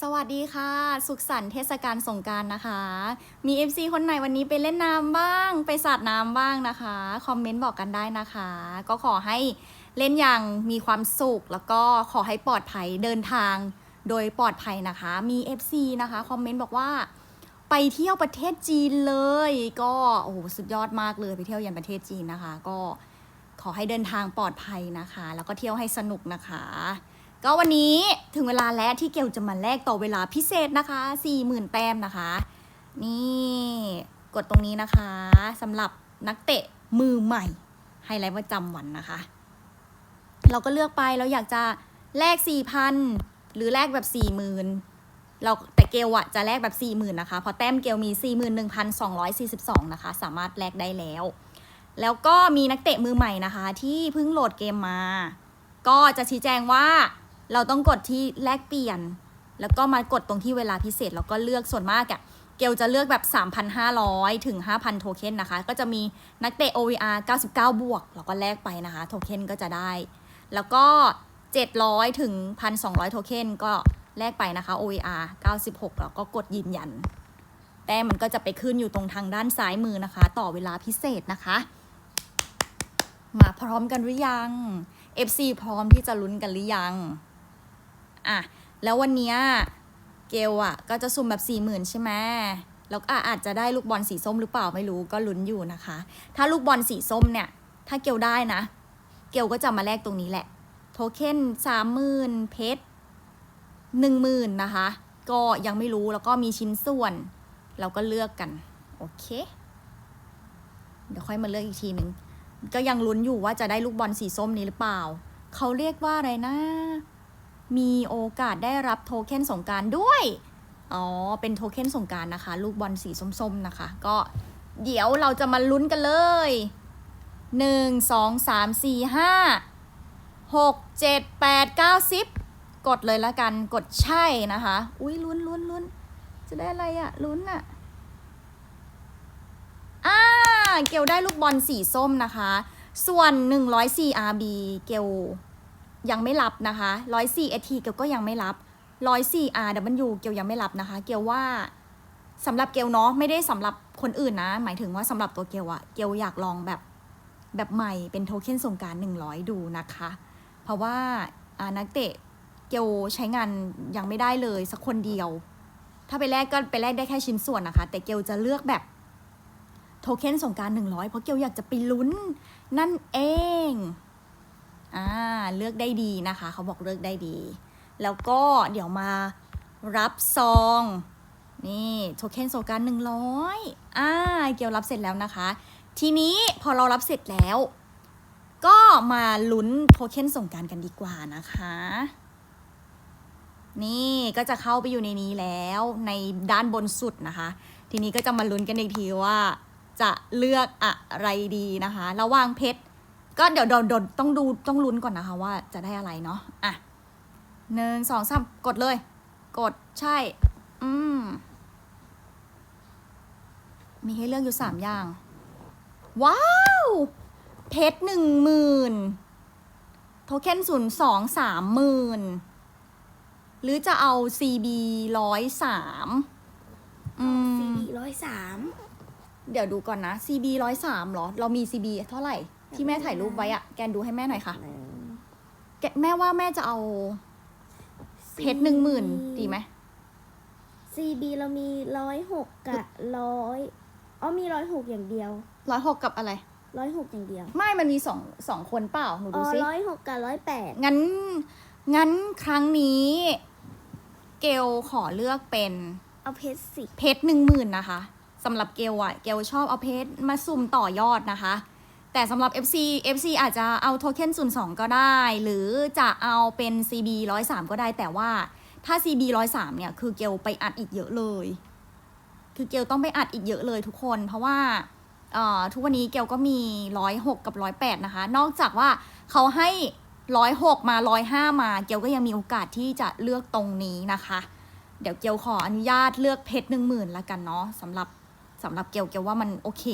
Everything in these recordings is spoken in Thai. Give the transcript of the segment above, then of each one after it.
สวัสดีค่ะ สุขสันต์เทศกาลสงการนะคะ มี FC คนไหนวันนี้ไปเล่นน้ำบ้าง ไปสาดน้ำบ้างนะคะ คอมเมนต์บอกกันได้นะคะ ก็ขอให้เล่นอย่างมีความสุข แล้วก็ขอให้ปลอดภัยเดินทางโดยปลอดภัยนะคะ มี FC นะคะคอมเมนต์บอกว่า ไปเที่ยวประเทศจีนเลย ก็โอ้โหสุดยอดมากเลยไปเที่ยวยันประเทศจีนนะคะ ก็ขอให้เดินทางปลอดภัยนะคะ แล้วก็เที่ยวให้สนุกนะคะ ก็วันนี้ถึงเวลาแล้วที่เกลจะมาแลกต่อเวลาพิเศษนะคะ 40,000 แต้มนะคะ นี่กดตรงนี้นะคะสำหรับนักเตะมือใหม่ไฮไลท์ประจำวันนะคะ เราก็เลือกไปเราอยากจะแลก 4,000 หรือแลกแบบ 40,000 เราแต่เกลอะจะแลกแบบ40,000นะคะเพราะแต้มเกลมี 41,242 นะคะ สามารถแลกได้แล้ว แล้วก็มีนักเตะมือใหม่นะคะ ที่เพิ่งโหลดเกมมา ก็จะชี้แจงว่า เราต้องกดที่แลกเปลี่ยน แล้วก็มากดตรงที่เวลาพิเศษแล้วก็เลือกส่วนมากอะเกลจะเลือกแบบ 3,500 ถึง 5,000 โทเค็นนะคะ ก็จะมีนักเตะ OVR 99 บวก แล้วก็แลกไปนะคะ โทเค็นก็จะได้ แล้วก็ 700 ถึง 1,200 โทเค็นก็แลกไปนะคะ OVR 96 แล้วก็กดยืนยัน แต่มันก็จะไปขึ้นอยู่ตรงทางด้านซ้ายมือนะคะ ต่อเวลาพิเศษนะคะ มาพร้อมกันหรือยัง FC พร้อมที่จะลุ้นกันหรือยัง อะแล้ววันเนี้ยเกลอะ ก็จะสุ่มแบบสี่หมื่นใช่ไหมแล้วก็อาจจะได้ลูกบอลสีส้มหรือเปล่าไม่รู้ก็ลุ้นอยู่นะคะ ถ้าลูกบอลสีส้มเนี่ย ถ้าเกลได้นะ เกลก็จะมาแลกตรงนี้แหละ โทเค็นสามหมื่นเพชรหนึ่งหมื่นนะคะ ก็ยังไม่รู้แล้วก็มีชิ้นส่วน เราก็เลือกกัน โอเค เดี๋ยวค่อยมาเลือกอีกทีหนึ่งก็ยังลุ้นอยู่ว่าจะได้ลูกบอลสีส้มนี้หรือเปล่า เขาเรียกว่าอะไรนะ มีโอกาสได้รับโทเค็นสงการด้วย อ๋อ เป็นโทเค็นสงการนะคะ ลูกบอลสีส้มๆนะคะ ก็เดี๋ยวเราจะมาลุ้นกันเลยหนึ่งสองสามสี่ห้าหกเจ็ดแปดเก้าสิบกดเลยละกันกดใช่นะคะ อุ้ยลุ้นลุ้นลุ้นจะได้อะไรอะลุ้นอะอ่าเกลได้ลูกบอลสีส้มนะคะ ส่วน 104 RB เกล ยังไม่รับนะคะ104 ST เอทเกลก็ยังไม่รับ104 RW เกลยูเกียวยังไม่รับนะคะ เกลว่าสำหรับเกลเนาะไม่ได้สำหรับคนอื่นนะ หมายถึงว่าสำหรับตัวเกลอะเกลอยากลองแบบแบบใหม่เป็นโทเค็นส่งกราร100ดูนะคะ เพราะว่าอ่านักเตะเกลใช้งานยังไม่ได้เลยสักคนเดียว ถ้าไปแลกก็ไปแลกได้แค่ชิ้นส่วนนะคะ แต่เกลจะเลือกแบบโทเค็นส่งการหนึ่งร้อยเพราะเกียวอยากจะไปลุ้นนั่นเอง อ่าเลือกได้ดีนะคะ เขาบอกเลือกได้ดี แล้วก็เดี๋ยวมารับซอง นี่โทเค็นสงการหนึ่งร้อยอ่าเกียวรับเสร็จแล้วนะคะ ทีนี้พอเรารับเสร็จแล้ว ก็มาลุ้นโทเค็นสงการกันดีกว่านะคะ นี่ก็จะเข้าไปอยู่ในนี้แล้วในด้านบนสุดนะคะ ทีนี้ก็จะมาลุ้นกันอีกทีว่าจะเลือกอะไรดีนะคะ ระหว่างเพชร ก็เดี๋ยวเดี๋ยวเดี๋ยวต้องดูต้องลุ้นก่อนนะคะว่าจะได้อะไรเนาะอะหนึ่งสองสามกดเลย กดใช่ อืม มีให้เลือกอยู่สามอย่าง ว้าว เพชรหนึ่งหมื่นโทเค็นศูนย์สองสามหมื่นหรือจะเอา CB ร้อยสามอืม สี่ร้อยสาม เดี๋ยวดูก่อนนะ CB ร้อยสามหรอ เรามี CB เท่าไหร่ ที่แม่ถ่ายรูปไว้อะแกนดูให้แม่หน่อยค่ะแกแม่ว่าแม่จะเอาเพชรหนึ่งหมื่นดีไหมซีบีเรามีร้อยหกกับร้อยอ๋อมีร้อยหกอย่างเดียวร้อยหกกับอะไร ร้อยหกอย่างเดียว ไม่มันมีสองสองคนเปล่าหนูอ๋ดูอซิร้อยหกกับร้อยแปดงั้น งั้นครั้งนี้ เกลขอเลือกเป็น เอาเพชรสิ เพชรหนึ่งหมื่นนะคะสำหรับเกลอะเกลชอบเอาเพชรมาสุ่มต่อยอดนะคะ แต่สำหรับ FC FC อาจจะเอาโทเค็นศูนย์สองก็ได้ หรือจะเอาเป็น CB ร้อยสามก็ได้ แต่ว่าถ้า CB ร้อยสามเนี่ย คือเกลไปอัดอีกเยอะเลย คือเกลต้องไปอัดอีกเยอะเลยทุกคน เพราะว่าทุกวันนี้เกลก็มีร้อยหกกับร้อยแปดนะคะ นอกจากว่าเขาให้ร้อยหกมาร้อยห้ามาเกลก็ยังมีโอกาสที่จะเลือกตรงนี้นะคะ เดี๋ยวเกลขออนุญาตเลือกเพชรหนึ่งหมื่นละกันเนาะสำหรับสำหรับเกลเกลว่ามันโอเค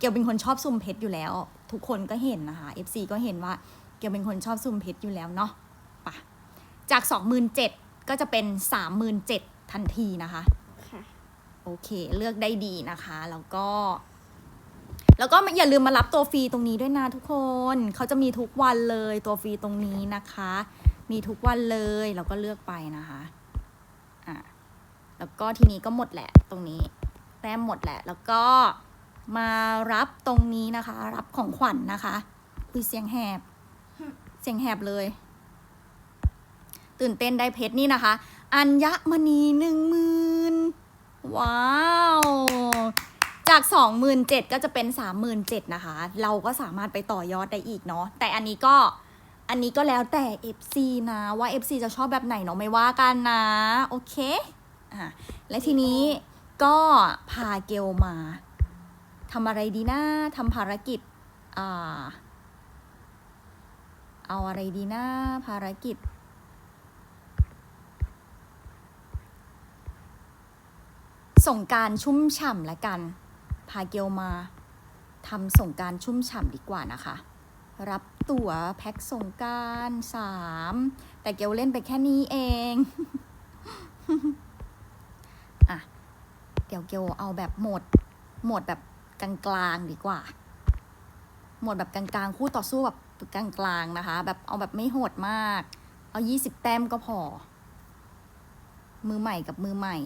เกลเป็นคนชอบซุ่มเพชรอยู่แล้ว ทุกคนก็เห็นนะคะ FC ก็เห็นว่าเกลเป็นคนชอบซุ่มเพชรอยู่แล้วเนาะไปะจากสองหมื่นเจ็ดก็จะเป็น 37,000ทันทีนะคะค่ะโอเคเลือกได้ดีนะคะ แล้วก็ แล้วก็อย่าลืมมารับตัวฟรีตรงนี้ด้วยนะทุกคนเขาจะมีทุกวันเลยตัวฟรีตรงนี้นะคะ มีทุกวันเลยเราก็เลือกไปนะคะอะแล้วก็ทีนี้ก็หมดแหละตรงนี้แต้มหมดแหละแล้วก็ มารับตรงนี้นะคะ รับของขวัญนนะคะ อุ้ยเสียงแหบ เสียงแหบเลย ตื่นเต้นได้เพชรนี่นะคะ อัญมณีหนึ่งหมื่นว้าวจากสองหมื่นเจ็ดก็จะเป็นสามหมื่นเจ็ดนะคะ เราก็สามารถไปต่อยอดได้อีกเนาะ แต่อันนี้ก็ อันนี้ก็แล้วแต่ FC นะว่า FC จะชอบแบบไหนเนาะไม่ว่ากันนะ โอเค อะ และทีนี้ก็พาเกลมา ทำอะไรดีนะทำภารกิจอ่าเอาอะไรดีนะภารกิจ ส่งการชุ่มฉ่ำละกัน พาเกลมาทำส่งการชุ่มฉ่ำดีกว่านะคะ รับตั๋วแพ็คส่งการสามแต่เกลเล่นไปแค่นี้เองอะเดี๋ยวเกลเอาแบบโหมดโหมดแบบ กลางๆดีกว่าโหมดแบบกลางๆ คู่ต่อสู้แบบกลางๆนะคะ แบบเอาแบบไม่โหดมาก เอา20แต้มก็พอ มือใหม่กับมือใหม่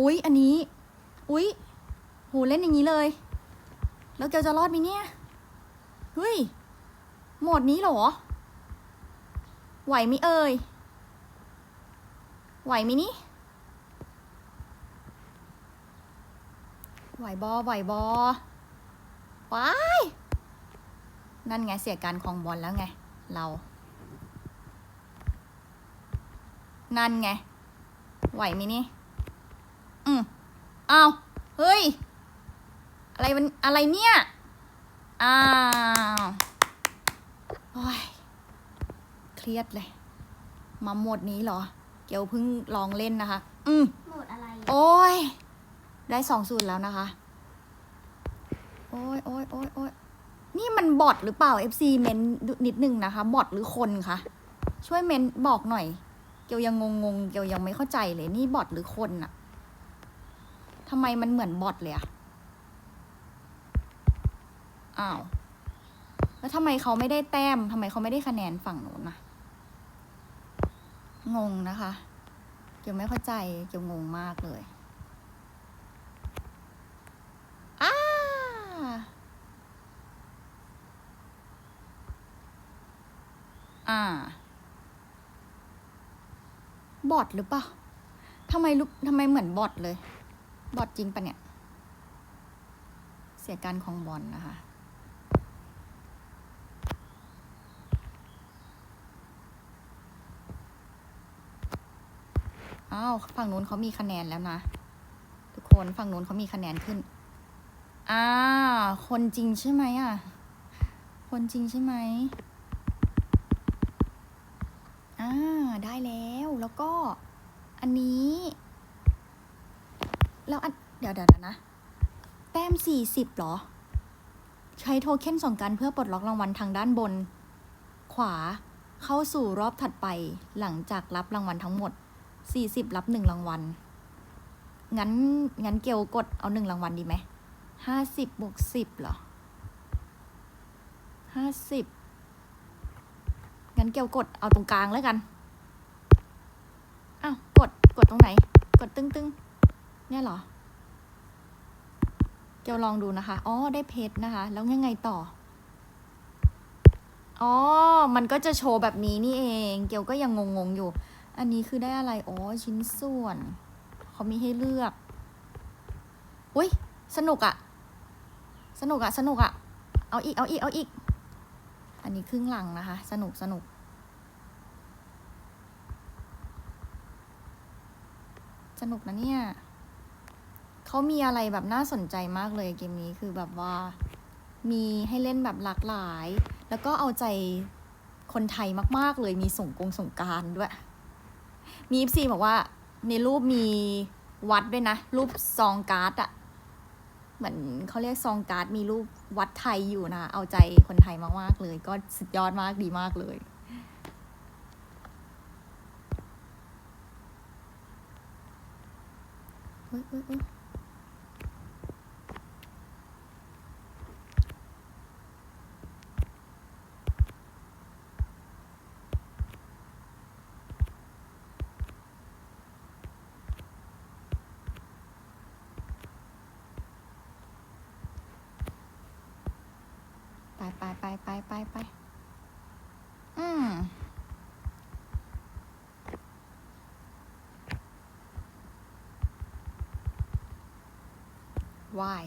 อุ๊ย อันนี้ อุ๊ยโหเล่นอย่างนี้เลย แล้วเกลจะรอดไหมเนี่ย เฮ้ย โหมดนี้เหรอ ไหวไหมเอ่ย ไหวไหมนี่ ไหวบอไหวบอว้ายนั่นไงเสียการของบอลแล้วไง เรา นั่นไง ไหวไหมนี่ อืมอ้าวเฮ้ย อะไรมันอะไรเนี่ย อ้าวโอ้ยเครียดเลย มาโหมดนี้เหรอ เกียวเพิ่งลองเล่นนะคะ อืมโหมดอะไร โอ้ย ได้สองสูตรแล้วนะคะ โอ้ยโอ้ยโอ้ยโอ้ยนี่มันบอทหรือเปล่า FC เมนนิดนึงนะคะ บอทหรือคนคะ ช่วยเมนบอกหน่อย เกียวยังงงงๆเกียวยังไม่เข้าใจเลย นี่บอทหรือคนอะทำไมมันเหมือนบอทเลยอะอ้าว แล้วทำไมเขาไม่ได้แต้มทำไมเขาไม่ได้คะแนนฝั่งนู้นนะงงนะคะ เกียวไม่เข้าใจ เกียวงงมากเลยอ้า อ่า บอทหรือเปล่าทำไมลุทำไมเหมือนบอทเลย บอทจริงปะเนี่ย เสียการของบอลนะคะ อ้าว ฝั่งนู้นเขามีคะแนนแล้วนะ ทุกคนฝั่งนู้นเขามีคะแนนขึ้น อ่า คนจริงใช่ไหมอะ คนจริงใช่ไหมอ่า ได้แล้ว แล้วก็ อันนี้ แล้วอัน เดี๋ยวเดี๋ยวนะ แต้มสี่สิบหรอ ใช้โทเค็นส่งกันเพื่อปลดล็อกรางวัลทางด้านบน ขวา เข้าสู่รอบถัดไป หลังจากรับรางวัลทั้งหมดสี่สิบรับหนึ่งรางวัล งั้น งั้นเกลกดเอาหนึ่งรางวัลดีไหม ห้าสิบบวกสิบเหรอห้าสิบงั้นเกลกดเอาตรงกลางแล้วกันอ้าวกดกดตรงไหน กดตึ้งตึ้งเนี่ยเหรอ เกลลองดูนะคะ อ๋อ ได้เพชรนะคะ แล้วยังไงต่อ อ๋อ มันก็จะโชว์แบบนี้นี่เอง เกลก็ยังงงๆอยู่ อันนี้คือได้อะไร อ๋อ ชิ้นส่วน เขามีให้เลือก อุ้ย สนุกอะ สนุกอะสนุกอะเอาอีก เอาอีก เอาอีก อันนี้ครึ่งหลังนะคะ สนุกสนุก สนุกนะเนี่ย เขามีอะไรแบบน่าสนใจมากเลยเกมนี้คือแบบว่า มีให้เล่นแบบหลากหลาย แล้วก็เอาใจคนไทยมาก ๆ เลยมีส่งกงส่งการด้วย มีฟซีบอกว่าในรูปมีวัดด้วยนะ รูปซองการ์ดอะ เหมือนเขาเรียกซองการ์ดมีรูปวัดไทยอยู่นะ เอาใจคนไทยมากๆเลย ก็สุดยอดมากดีมากเลยอุ้ยเฮ้ย why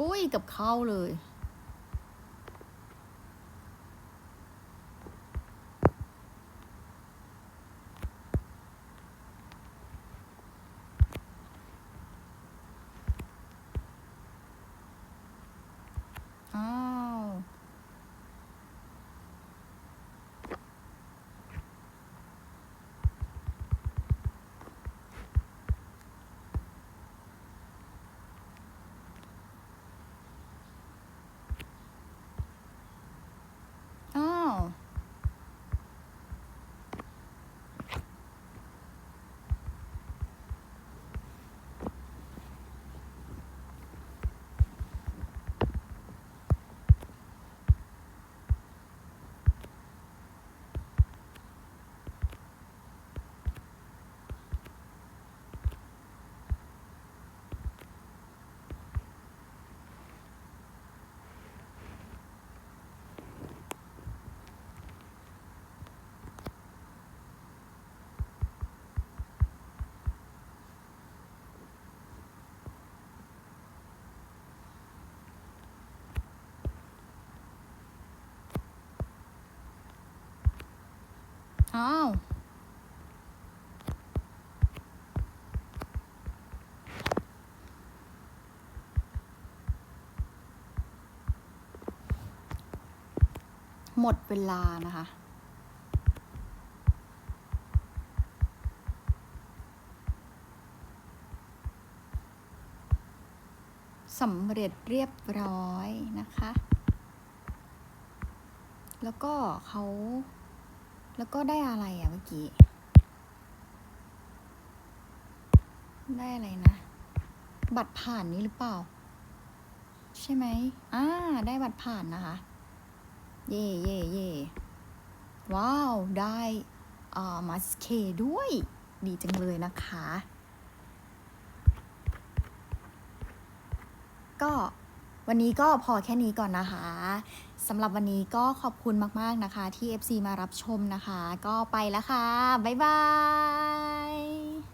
อุ้ยกับเข้าเลย อ้าว อ้าว อ้าว หมดเวลานะคะ สำเร็จเรียบร้อยนะคะ แล้วก็เขา แล้วก็ได้อะไรอะเมื่อกี้ ได้อะไรนะ บัตรผ่านนี้หรือเปล่า ใช่ไหมอ่า ได้บัตรผ่านนะคะ เย่เย่เย่ว้าว ได้อ่ามาสเคด้วย ดีจังเลยนะคะ ก็วันนี้ก็พอแค่นี้ก่อนนะคะสำหรับวันนี้ก็ขอบคุณมาก ๆ นะคะ ที่ FC มารับชมนะคะ ก็ไปแล้วค่ะ บ๊ายบาย